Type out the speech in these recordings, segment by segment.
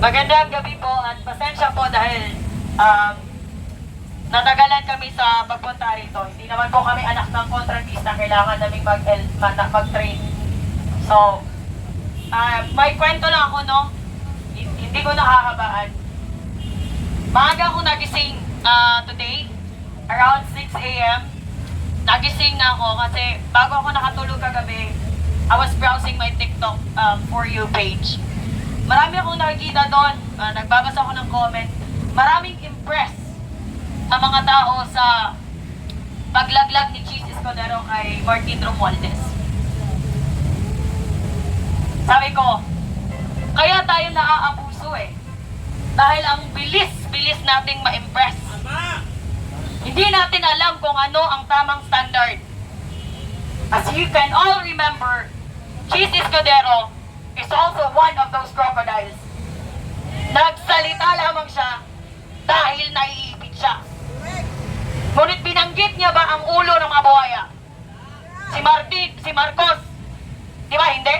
Magandang gabi po at pasensya po dahil um, natagalan kami sa pagpunta rito. Hindi naman po kami anak ng kontratista, kailangan mag- mag-train. So, ah, may kwento lang ako, no? Hin- Hindi ko nakakabaan. Maaga ako nagising ah, today, around 6 a.m. Nagising na ako kasi bago ako nakatulog kagabi, I was browsing my TikTok um, For You page. Marami akong nakikita doon, ah, nagbabasa ako ng comment, maraming impressed ang mga tao sa paglaglag ni Cheese Escudero kay Martin Romualdez. Sabi ko, kaya tayo naaabuso eh. Dahil ang bilis-bilis nating ma-impress. Hindi natin alam kung ano ang tamang standard. As you can all remember, Cheese Escudero is also one of those crocodiles. Nagsalita lamang siya dahil naiipit siya. Ngunit binanggit niya ba ang ulo ng mga buhaya? Si Martin, si Marcos, di ba hindi?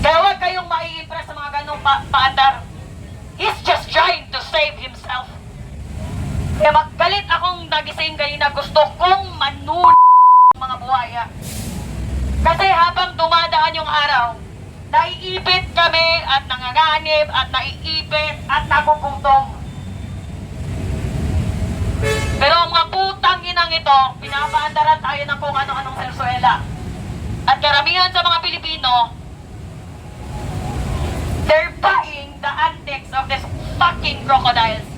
Kaya huwag kayong mai-impress sa mga ganong pa paandar. He's just trying to save himself. Kaya maggalit akong nagising kanina gusto kong manun mga buhaya. Kasi habang dumadaan yung araw, naiipit kami at nanganganib at naiipit at nagugutom. Pero ang mga putang inang ito, pinapaandaran tayo ng kung ano-anong sersuela. At karamihan sa mga Pilipino, they're buying the antics of this fucking crocodiles.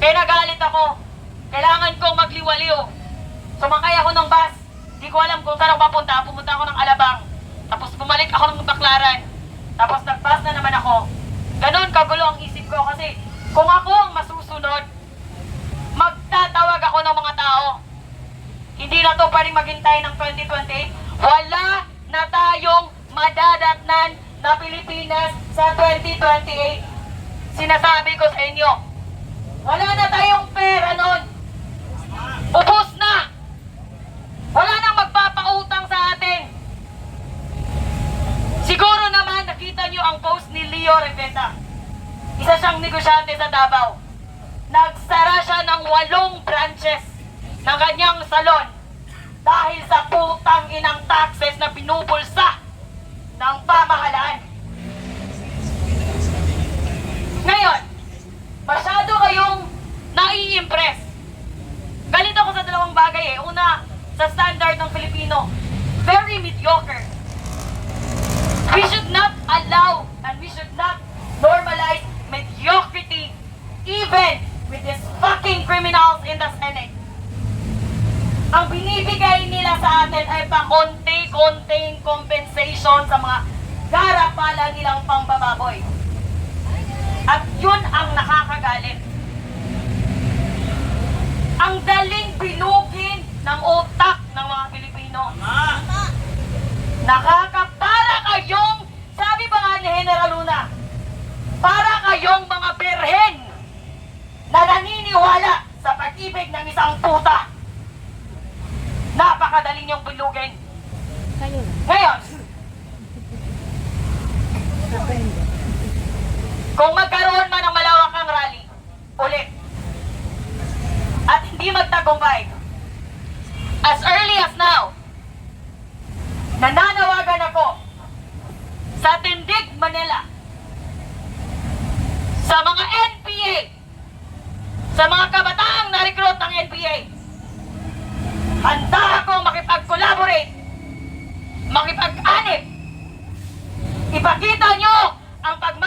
Kaya nagalit ako. Kailangan kong magliwaliw. Sumakay ako ng bus. Hindi ko alam kung saan ako papunta. Pumunta ako ng Alabang. Tapos bumalik ako ng Baklaran. Tapos nag-bus na naman ako. Ganon kagulo ang isip ko kasi kung ako ang masusunod, magtatawag ako ng mga tao. Hindi na to pwedeng maghintay ng 2028. Wala na tayong madadatnan na Pilipinas sa 2028. Sinasabi ko sa inyo, wala na tayong pera nun. Ubus na. Wala nang magpapautang sa atin. Siguro naman nakita niyo ang post ni Leo Riveta. Isa siyang negosyante sa Davao. Nagsara siya ng walong branches ng kanyang salon dahil sa putang inang taxes na binubulsa ng pamahalaan. Ngayon, masyado kayong nai-impress. Galit ako sa dalawang bagay eh. Una, sa standard ng Filipino, very mediocre. We should not allow and we should not normalize mediocrity even with these fucking criminals in the Senate. Ang binibigay nila sa atin ay pa konti-konting compensation sa mga garapala nilang pangbababoy. At yun ang nakakagalit. Ang daling binugin ng utak ng mga Pilipino. Nakakapara kayong, sabi ba nga ni General Luna, para kayong mga berhen na naniniwala sa pag-ibig ng isang puta. Napakadali niyong bilugin. Ngayon, kung magkaroon man ng malawakang rally, ulit, at hindi magtagumpay, as early as now, nananawagan ako sa Tindig, Manila, sa mga NPA, sa mga kabataang na-recruit ng NPA, handa akong makipag-collaborate, makipag-anip, ipakita nyo ang pagmamahal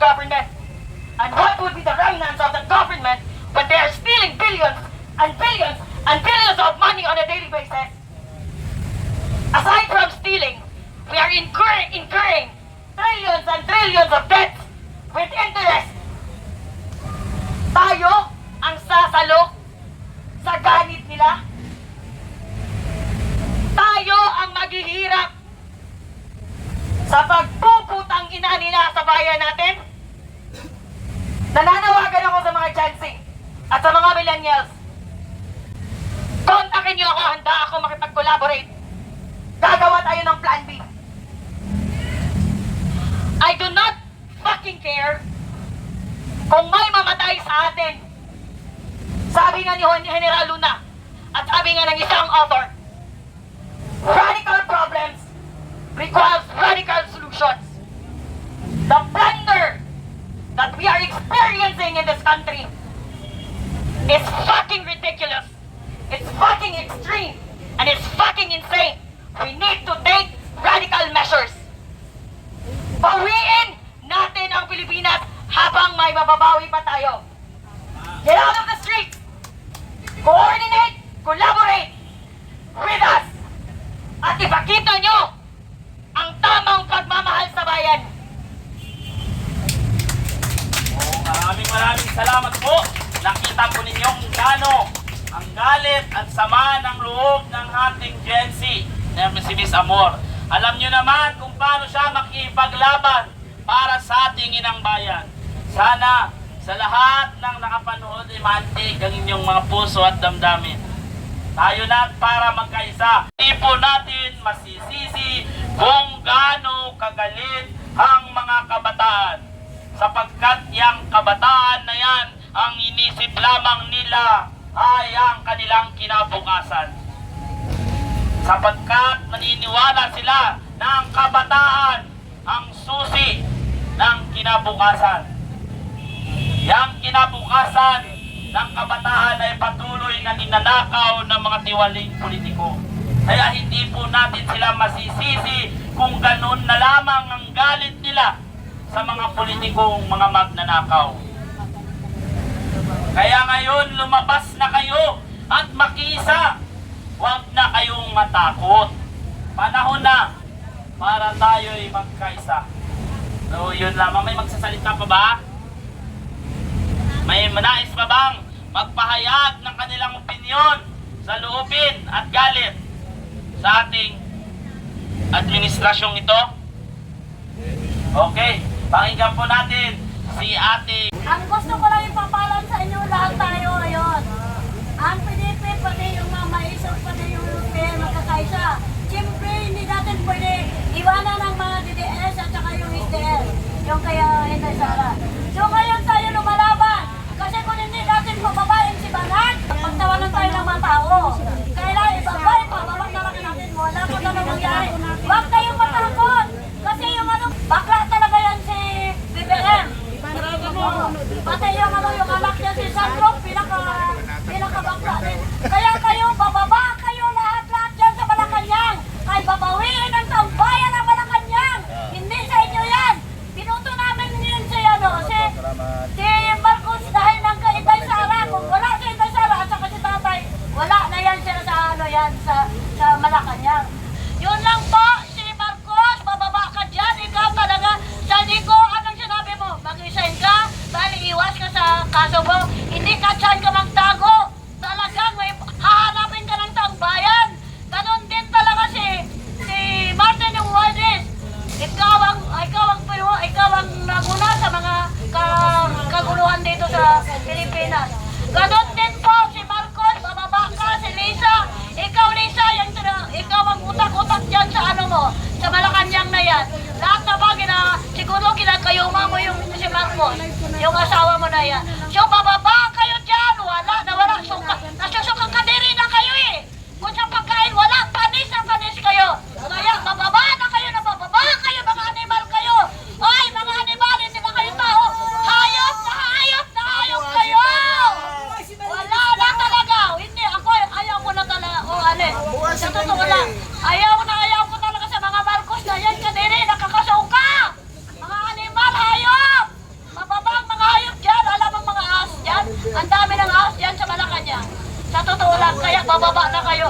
government. And what would be the remnants of the government when they are stealing billions and billions and billions of money on a daily basis? Aside from stealing, we are incurring, incurring trillions and trillions of debts At sa mga millennials, kontakin niyo ako, handa ako makipag-collaborate. Gagawa tayo ng plan B. I do not fucking care kung may mamatay sa atin. Sabi nga ni General Luna, at sabi nga ng isang author, radical problems requires radical solutions. The plunder that we are experiencing in this country is fucking ridiculous. It's fucking extreme. And it's fucking insane. We need to take radical measures. Bawiin natin ang Pilipinas habang may mababawi pa tayo. Get out of the streets. Coordinate, collaborate with us. At ipakita nyo ang tamang pagmamahal sa bayan. Oh, maraming maraming salamat po. Nakita po ninyong gano ang galit at sama ng loob ng ating Gen Z na si Miss Amor. Alam nyo naman kung paano siya makipaglaban para sa ating inang bayan. Sana sa lahat ng nakapanood ay mantig ang inyong mga puso at damdamin. Tayo na para magkaisa. Hindi po natin masisisi kung gaano kagalit ang mga kabataan sapagkat yang kabataan na yan ang inisip lamang nila ay ang kanilang kinabukasan. Sapagkat naniniwala sila na ang kabataan ang susi ng kinabukasan. Yang kinabukasan ng kabataan ay patuloy na ninanakaw ng mga tiwaling politiko. Kaya hindi po natin sila masisisi kung ganun na lamang ang galit nila sa mga politikong mga magnanakaw. Kaya ngayon lumabas na kayo at makiisa. Huwag na kayong matakot. Panahon na para tayo'y magkaisa. So yun lamang. May magsasalita pa ba? May manais pa bang magpahayag ng kanilang opinion sa loobin at galit sa ating administrasyong ito? Okay, pakinggan po natin si ate Ang gusto ko lang ipapalam sa inyo lahat tayo ngayon. Ang PDP, pati yung mga maisog, pati yung UPN, magkakaisa. Siyempre, hindi natin pwede iwanan ng mga DDS at saka yung SDL. Yung kaya hindi Sara. So ngayon tayo lumalaban. Kasi kung hindi natin pababayin si Banat, pagtawanan tayo ng mga tao. Kailangan ibabay, pababag na lang natin mo. Wala ko na mangyari. Huwag kayong matakot. Kasi yung ano, bakla talaga yan si BBM. Pati yung ano, yung anak niya si Sandro, pinaka, pinaka bakla din. Kaya kayo, bababa kayo lahat-lahat dyan sa Malacanang. Kay babawiin ang taong bayan ng Malacanang. Hindi sa inyo yan. Pinuto namin yun si, ano, si, si Marcos dahil ng kay Inday Sara. Kung wala si Inday Sara at saka si tatay, wala na yan sila sa ano yan, sa, sa Malacanang. Yun lang po, si Marcos, bababa ka dyan. Ikaw talaga, sa Nico, anong sinabi mo? Mag-resign ka, dahil iwas ka sa kaso mo. Hindi ka dyan ka magtago. Talagang may hahanapin ka ng taong bayan. Ganon din talaga si, si Martin Romualdez. Ikaw ang, ikaw ang, pinuha- ikaw ang naguna sa mga ka, kaguluhan dito sa Pilipinas. Ganon din po si Marcos, bababa ka, si Lisa. Ikaw, Lisa, yung, ikaw ang utak-utak dyan sa ano mo, sa Malacanang na yan. Lahat na ba, gina, siguro kinakayuma mo yung si Marcos, yung asawa mo na yan. So, bababa kayo dyan, wala na wala, suka, nasusukang kadiri na kayo eh. Kung sa pagkain, wala, panis na panis kayo. Kaya, bababa Sa totoo. Ayaw na ayaw ko talaga sa mga Marcos na yan kadiri. Nakakasaw ka! Mga animal, hayop! Mababang mga hayop dyan. Alam ang mga ahas dyan. Ang dami ng ahas dyan sa Malacanang. Sa totoo lang, kaya bababa na kayo.